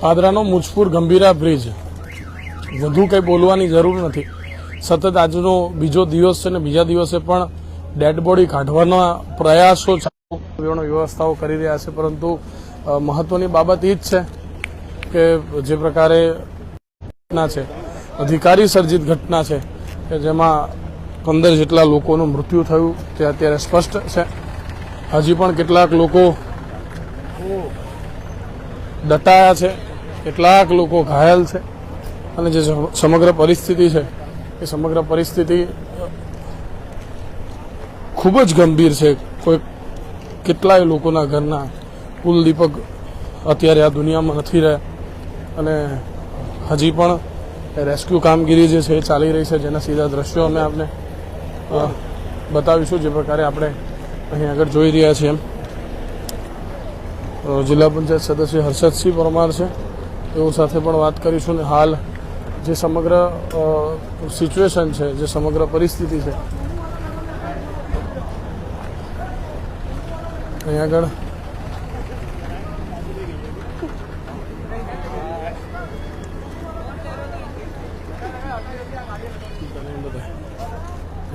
પાદરાનો Mujpur Gambhira bridge. વધુ કંઈ બોલવાની જરૂર નથી. સતત આજનો બીજો દિવસ છે ને બીજા દિવસે પણ ડેડ બોડી કાઢવાના પ્રયાસો વ્યવસ્થાઓ કરી રહ્યા છે, પરંતુ મહત્વની બાબત એ જ છે કે જે પ્રકારે ઘટના છે, અધિકારી સર્જિત ઘટના છે, કે જેમાં પંદર જેટલા લોકોનું મૃત્યુ થયું, તે અત્યારે સ્પષ્ટ છે. હજી પણ કેટલાક લોકો દટાયા છે, કેટલાક લોકો ઘાયલ છે. અને જે સમગ્ર પરિસ્થિતિ છે, એ સમગ્ર પરિસ્થિતિ ખૂબ જ ગંભીર છે. કોઈ કેટલાય લોકોના ઘરના કુલદીપક અત્યારે આ દુનિયામાં નથી રહ્યા. અને હજી પણ રેસ્ક્યુ કામગીરી જે છે એ ચાલી રહી છે, જેના સીધા દ્રશ્યો અમે આપને બતાવીશું જે પ્રકારે આપણે અહીં આગળ જોઈ રહ્યા છીએ એમ. જિલ્લા પંચાયત સદસ્ય હર્ષદસિંહ પરમાર છે. તેઓ સાથે પણ વાત કરીશું ને હાલ જે સમગ્ર સિચ્યુએશન છે, જે સમગ્ર પરિસ્થિતિ છે. અહીં આગળ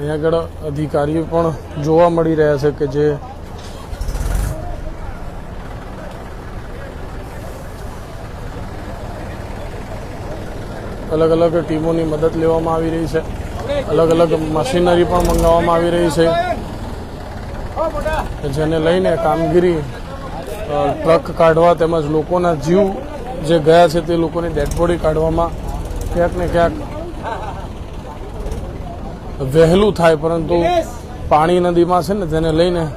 અહીં આગળ અધિકારીઓ પણ જોવા મળી રહ્યા છે કે જે અલગ અલગ ટીમોની મદદ લેવામાં આવી રહી છે. અલગ અલગ મશીનરી પણ મંગાવવામાં આવી રહી છે. જેને લઈને કામગીરી ટ્રક કાઢવા તેમજ લોકોના જીવ જે ગયા છે તે લોકોની ડેડ બોડી કાઢવામાં ક્યાંક ને ક્યાંક વહેલું થાય પરંતુ પાણી નદીમાં છે ને તેને લઈને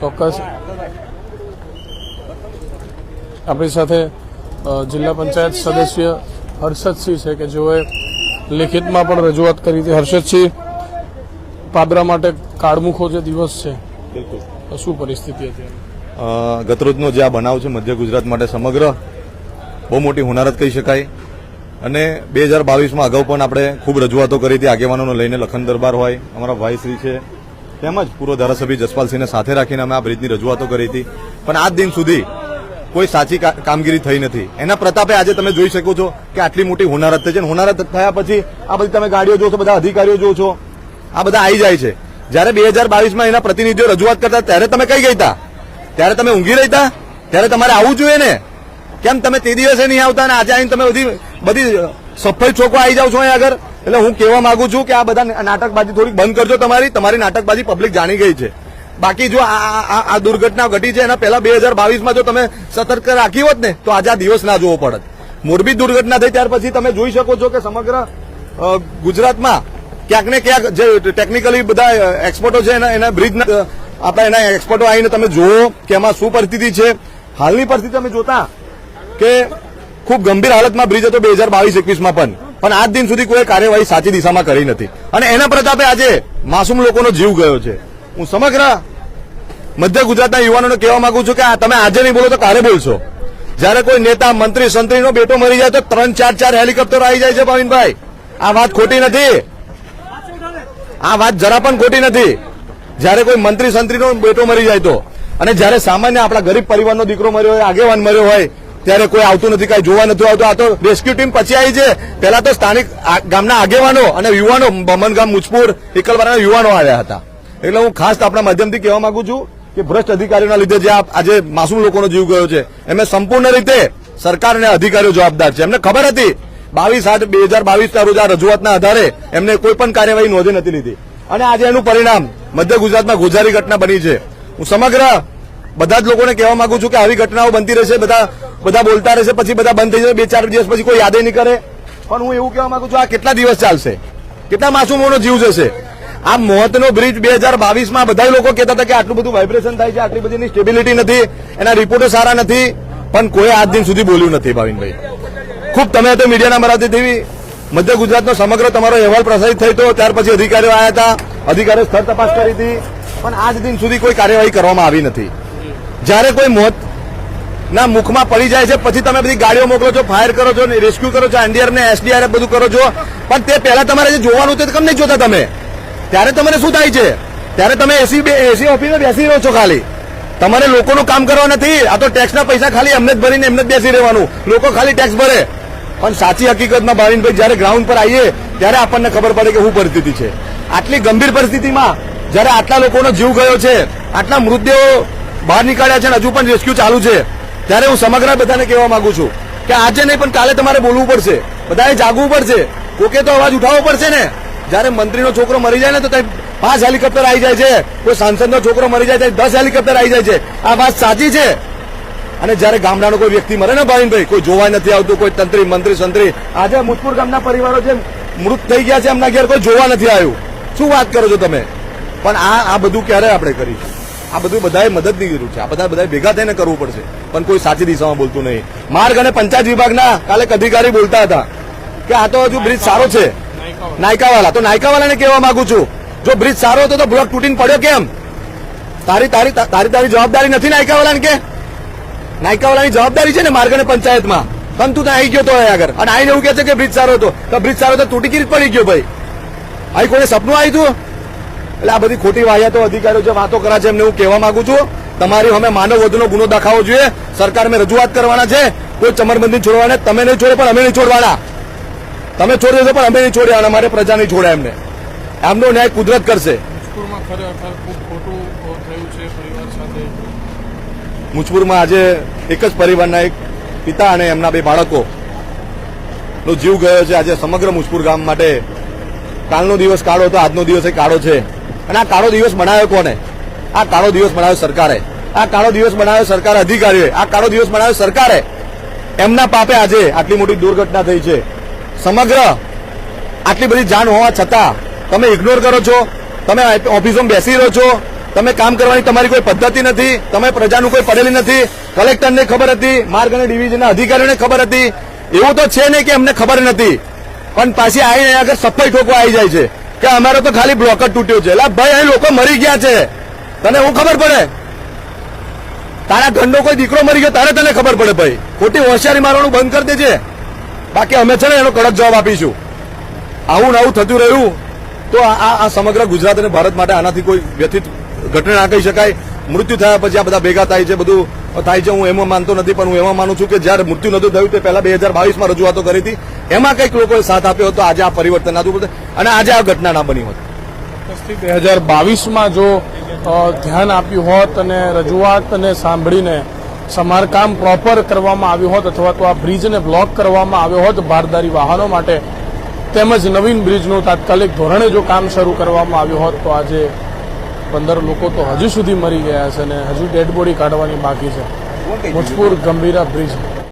ચોક્કસ આપણી સાથે જિલ્લા પંચાયત સદસ્ય હર્ષદસિંહ છે કે જેઓએ લેખિતમાં પણ રજૂઆત કરી હતી. હર્ષદસિંહ પાદરા માટે કાળમુખો જે દિવસ છે બિલકુલ. શું પરિસ્થિતિ હતી? અ, ગતરોજનો જે આ બનાવ છે મધ્ય ગુજરાત માટે સમગ્ર બહુ મોટી હોનારત કહી શકાય. અને બે હજાર બાવીસમાં અગાઉ પણ આપણે ખૂબ રજૂઆતો કરી હતી, આગેવાનોને લઈને લખન દરબાર હોય, અમારા ભાઈશ્રી છે, તેમજ પૂર્વ ધારાસભ્ય જસપાલસિંહને સાથે રાખીને અમે આ બ્રિજની રજૂઆતો કરી હતી. પણ આજ દિન સુધી કોઈ સાચી કામગીરી થઈ નથી. એના પ્રતાપે આજે તમે જોઈ શકો છો કે આટલી મોટી હોનારત થઈ છે. હોનારત થયા પછી આ બધી તમે ગાડીઓ જો છો, બધા અધિકારીઓ જો છો, આ બધા આવી જાય છે. જ્યારે બે હજાર બાવીસમાં એના પ્રતિનિધિઓ રજૂઆત કરતા, ત્યારે તમે કઈ ગઈ હતા ત્યારે તમે ઊંઘી રહેતા ત્યારે તમારે આવવું જોઈએ ને? કેમ તમે તે દિવસે નહીં આવતા અને આજે આવીને તમે બધી બધી સફાઈ છોકરો આવી જાવ છો અહીં આગળ. એટલે હું કહેવા માંગુ છું કે આ બધા નાટકબાજી થોડીક બંધ કરજો તમારી. તમારી નાટકબાજી પબ્લિક જાણી ગઈ છે. બાકી જો આ દુર્ઘટના ઘટી છે એના પહેલા બે હજાર બાવીસમાં જો તમે સતર્ક રાખી હોત ને, તો આજે આ દિવસ ના જોવો પડત. મોરબી દુર્ઘટના થઈ ત્યાર પછી તમે જોઈ શકો છો કે સમગ્ર ગુજરાતમાં ક્યાંક ને ક્યાંક જે ટેકનિકલી બધા એક્સપર્ટો છે એના એના બ્રિજ આપણા એના એક્સપર્ટો આવીને તમે જુઓ કે એમાં શું પરિસ્થિતિ છે. હાલની પરિસ્થિતિ તમે જોતા કે ખૂબ ગંભીર હાલતમાં બ્રિજ હતો બે હજાર બાવીસ એકવીસમાં પણ. પણ આજ દિન સુધી કોઈ કાર્યવાહી સાચી દિશામાં કરી નથી. અને એના પ્રતાપે આજે માસૂમ લોકોનો જીવ ગયો છે. હું સમગ્ર મધ્ય ગુજરાતના યુવાનોને કહેવા માંગુ છું કે આ તમે આજે નહીં બોલો તો કાલે બોલશો. જ્યારે કોઈ નેતા, મંત્રી, સંત્રીનો બેટો મરી જાય તો ત્રણ, ચાર ચાર હેલિકોપ્ટર આવી જાય છે ભાવિનભાઈ. આ વાત ખોટી નથી. આ વાત જરા પણ ખોટી નથી. જ્યારે કોઈ મંત્રી, સંત્રીનો બેટો મરી જાય તો. અને જ્યારે સામાન્ય આપણા ગરીબ પરિવારનો દીકરો મર્યો હોય, આગેવાન મર્યો હોય ત્યારે કોઈ આવતું નથી, કાંઈ જોવા નથી આવતું. આ તો રેસ્ક્યુ ટીમ પછી આવી છે. પહેલા તો સ્થાનિક ગામના આગેવાનો અને યુવાનો બમનગામ મુજપુર, એકલવાના યુવાનો આવ્યા હતા. એટલે હું ખાસ આપણા માધ્યમથી કહેવા માંગુ છું કે ભ્રષ્ટ અધિકારીઓના લીધે જે આજે માસૂમ લોકોનો જીવ ગયો છે, એમને સંપૂર્ણ રીતે સરકાર અને અધિકારીઓ જવાબદાર છે. એમને ખબર હતી, બાવીસ આઠ બે હજાર બાવીસના રોજ આ રજૂઆતના આધારે એમને કોઈ પણ કાર્યવાહી નોંધી નથી લીધી. અને આજે એનું પરિણામ મધ્ય ગુજરાતમાં ગોઝારી ઘટના બની છે. હું સમગ્ર બધા જ લોકોને કહેવા માંગુ છું કે આવી ઘટનાઓ બનતી રહેશે. બધા બધા બોલતા રહેશે, પછી બધા બંધ થઈ જશે બે ચાર દિવસ પછી કોઈ યાદે નહીં કરે. પણ હું એવું કહેવા માંગુ છું, આ કેટલા દિવસ ચાલશે? કેટલા માસુમોનો જીવ જશે? આ મોતનો બ્રિજ બે હજાર બાવીસમાં બધા લોકો કહેતા હતા કે આટલું બધું વાઇબ્રેશન થાય છે, આટલી બધી સ્ટેબિલિટી નથી, એના રિપોર્ટો સારા નથી. પણ કોઈ આજ દિન સુધી બોલ્યું નથી, ભાવિનભાઈ. ખૂબ તમે તો મીડિયાના મરાતી દેવી. મધ્ય ગુજરાતનો સમગ્ર તમારો અહેવાલ પ્રસારિત થયો હતો ત્યાર પછી અધિકારીઓ આવ્યા હતા, અધિકારીઓ સ્થળ તપાસ કરી હતી. પણ આજ દિન સુધી કોઈ કાર્યવાહી કરવામાં આવી નથી. જ્યારે કોઈ મોત ના, મુખમાં પડી જાય છે, પછી તમે બધી ગાડીઓ મોકલો છો, ફાયર કરો છો રેસ્ક્યુ કરો છો એનડીઆરએફ ને એસડીઆરએફ બધું કરો છો. પણ તે પહેલા તમારે જે જોવાનું તે કેમ નહીં જોતા તમે? ત્યારે તમને શું થાય છે? ત્યારે તમે એસી એસી ઓફિસમાં બેસી રહો છો ખાલી. તમારે લોકોનું કામ કરવા નથી. આ તો ટેક્સના પૈસા ખાલી એમને જ ભરીને એમને જ બેસી રહેવાનું. લોકો ખાલી ટેક્સ ભરે. પણ સાચી હકીકતમાં ભાવિનભાઈ જયારે ગ્રાઉન્ડ પર આવીએ, ત્યારે આપણને ખબર પડે કે શું પરિસ્થિતિ છે. આટલી ગંભીર પરિસ્થિતિમાં જયારે આટલા લોકોનો જીવ ગયો છે, આટલા મૃતદેહો બહાર નીકળ્યા છે અને હજુ પણ રેસ્ક્યુ ચાલુ છે ત્યારે હું સમગ્ર બધાને કહેવા માંગુ છું કે આજે નહીં, પણ કાલે તમારે બોલવું પડશે. બધાએ જાગવું પડશે. કોકે તો અવાજ ઉઠાવવો પડશે ને. જયારે મંત્રીનો છોકરો મરી જાય ને, તો ત્યાં પાંચ હેલિકોપ્ટર આવી જાય છે. કોઈ સાંસદનો છોકરો મરી જાય તો દસ હેલિકોપ્ટર આવી જાય છે. આ વાત સાચી છે? અને જયારે ગામડાનો કોઈ વ્યક્તિ મરે ને ભાવિનભાઈ, કોઈ જોવા નથી આવતું, કોઈ તંત્રી, મંત્રી, સંત્રી. આજે મુજપુર ગામના પરિવારો જે મૃત થઈ ગયા છે, એમના ઘેર કોઈ જોવા નથી આવ્યું. શું વાત કરો છો તમે? પણ આ આ બધું ક્યારે આપણે કરીશું? આ બધું બધાએ મદદની જરૂર છે. આ બધા બધા ભેગા થઈને કરવું પડશે. પણ કોઈ સાચી દિશામાં બોલતું નહીં. માર્ગ અને પંચાયત વિભાગના કાલે અધિકારી બોલતા હતા કે આ તો હજુ બ્રિજ સારો છે. નાયકાવાલા. તો નાયકાવાલાને કહેવા માંગુ છું. જો બ્રિજ સારો હતો તો બ્લોક તૂટીને પડ્યો કેમ? તારી તારી તારી તારી જવાબદારી નથી નાયકાવાલાને કે? નાયકાવાલાની જવાબદારી છે ને માર્ગ અને પંચાયતમાં. પણ તું ત્યાં આવી ગયો તો આગળ. અને આઈને એવું કહે છે કે બ્રિજ સારો હતો. તો બ્રિજ સારો તો તૂટી રીતે પડી ગયો ભાઈ. અહીં કોઈને સપનું આવ્યું હતું? એટલે આ બધી ખોટી વાહિયાતો અધિકારીઓ જે વાતો કરે છે એમને હું કહેવા માંગુ છું. તમારી અમે માનવ વધુનો ગુનો દાખવવો જોઈએ. સરકાર મેં રજૂઆત કરવાના છે. કોઈ ચમરબંધી છોડવાના તમે નહીં છોડે પણ અમે નહીં છોડવાના. તમે છોડી દેશો પણ અમે નહીં છોડ્યા અમારે પ્રજા નહીં છોડે એમને. એમનો ન્યાય કુદરત કરશે. મુજપુરમાં આજે એક જ પરિવારના એક પિતા અને એમના બે બાળકો નો જીવ ગયો છે. આજે સમગ્ર મુજપુર ગામ માટે કાલનો દિવસ કાળો હતો આજનો દિવસ એ કાળો છે. અને આ કાળો દિવસ બનાવ્યો કોને? આ કાળો દિવસ બનાવ્યો સરકારે. આ કાળો દિવસ બનાવ્યો સરકાર અધિકારીઓએ. આ કાળો દિવસ બનાવ્યો સરકારે. એમના પાપે આજે આટલી મોટી દુર્ઘટના થઈ છે. સમગ્ર આટલી બધી જાણ હોવા છતાં તમે ઇગ્નોર કરો છો, તમે ઓફિસોમાં બેસી રહો છો, તમે કામ કરવાની તમારી કોઈ પદ્ધતિ નથી, તમે પ્રજાનું કોઈ પડેલી નથી, કલેક્ટરને ખબર હતી, માર્ગ અને ડિવિઝનના અધિકારીઓને ખબર હતી. એવું તો છે નહીં કે એમને ખબર નથી. પણ પાછી આવીને આગળ સફાઈ ઠોકવા આવી જાય છે. કે અમારો તો ખાલી બ્લોક જ તૂટ્યો છે. એટલે ભાઈ, અહીં લોકો મરી ગયા છે. તને હું ખબર પડે? તારા ઘરનો કોઈ દીકરો મરી ગયો, તારે તને ખબર પડે ભાઈ. ખોટી હોશિયારી મારવાનું બંધ કરી દેજે. બાકી અમે છે ને એનો કડક જવાબ આપીશું. આવું આવું થતું રહ્યું, તો આ- આ સમગ્ર ગુજરાત અને ભારત માટે આનાથી કોઈ વ્યથિત ઘટના ના કહી શકાય. મૃત્યુ થયા પછી આ બધા ભેગા થાય છે, બધું થાય છે, હું એમાં માનતો નથી, પણ હું એમાં માનું છું કે જ્યારે મૃત્યુ નતું થયું તે પહેલા બે હજાર બાવીસમાં રજૂઆતો કરી હતી. એમાં કંઈક લોકોએ સાથ આપ્યો હતો, આજે આ પરિવર્તન ના થયું અને આજે આ ઘટના ના બની હોત બે હજાર બાવીસમાં જો ધ્યાન આપ્યું હોત અને રજૂઆત અને સાંભળીને સમારકામ પ્રોપર કરવામાં આવ્યું હોત અથવા તો આ બ્રિજને બ્લોક કરવામાં આવ્યો હોત ભારદારી વાહનો માટે, તેમજ નવીન બ્રિજનું તાત્કાલિક ધોરણે જો કામ શરૂ કરવામાં આવ્યું હોત તો આજે પંદર લોકો તો હજુ સુધી મરી ગયા છે અને હજુ ડેડ બોડી કાઢવાની બાકી છે. મુજપુર ગંભીરા બ્રિજ